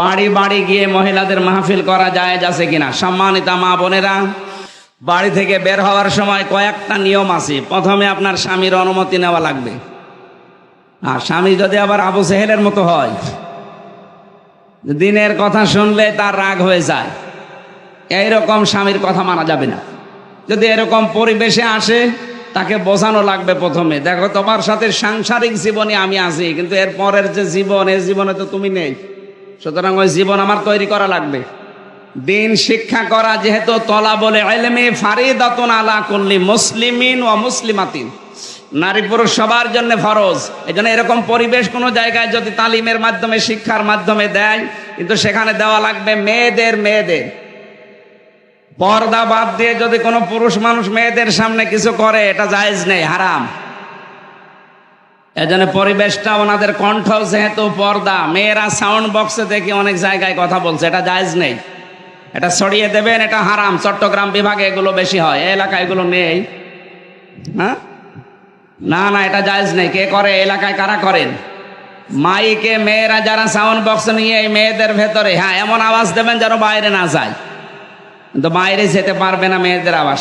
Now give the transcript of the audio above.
বাড়ি বাড়ি গিয়ে মহিলাদের মাহফিল করা যায় আছে কিনা? সম্মানিতা মা বোনেরা, বাড়ি থেকে বের হওয়ার সময় কয়েকটা নিয়ম আছে। প্রথমে আপনার স্বামীর অনুমতি নেওয়া লাগবে। আর স্বামী যদি আবার আবু সেহেলের মতো হয়, দিনের কথা শুনলে তার রাগ হয়ে যায়। এইরকম স্বামীর কথা মানা যাবে না। যদি এরকম পরিবেশে আসে, তাকে বোঝানো লাগবে প্রথমে। দেখো, তোমার সাথে সাংসারিক জীবনে আমি আছি, কিন্তু এর পরের যে জীবন এই জীবনে তো তুমি নেই। সুতরাং ওই জীবন আমার তৈরি করা লাগবে। দিন শিক্ষা করা যেহেতু তলা বলে এলেমে ফারিদাতুন আলা কুল্লি মুসলিমিন ও মুসলিমাতিন। নারী পুরুষ সবার জন্য ফরজ। এই জন্য এরকম পরিবেশ কোনো জায়গায় যদি তালিমের মাধ্যমে, শিক্ষার মাধ্যমে দেয়, কিন্তু সেখানে দেওয়া লাগবে মেয়েদের মেয়েদের। পর্দা বাদ দিয়ে যদি কোনো পুরুষ মানুষ মেয়েদের সামনে কিছু করে, এটা জায়েজ নেই, হারাম। এজন্য পরিবেশটা ওনাদের কণ্ঠ যেহেতু পর্দা, মেয়েরা সাউন্ড বক্সে দেখি অনেক জায়গায় কথা বলছে, এটা জায়জ নেই। এটা ছড়িয়ে দেবেন, এটা হারাম। চট্টগ্রাম বিভাগে এগুলো বেশি হয়, এই এলাকায় এগুলো নেই। হ্যাঁ? না না, এটা জায়জ নেই। কে করে এলাকায় কারা করেন? মাইকে মেয়েরা যারা সাউন্ড বক্স নিয়ে এই মেয়েদের ভেতরে হ্যাঁ এমন আওয়াজ দেবেন যেন বাইরে না যায়। কিন্তু বাইরে যেতে পারবে না মেয়েদের আওয়াজ।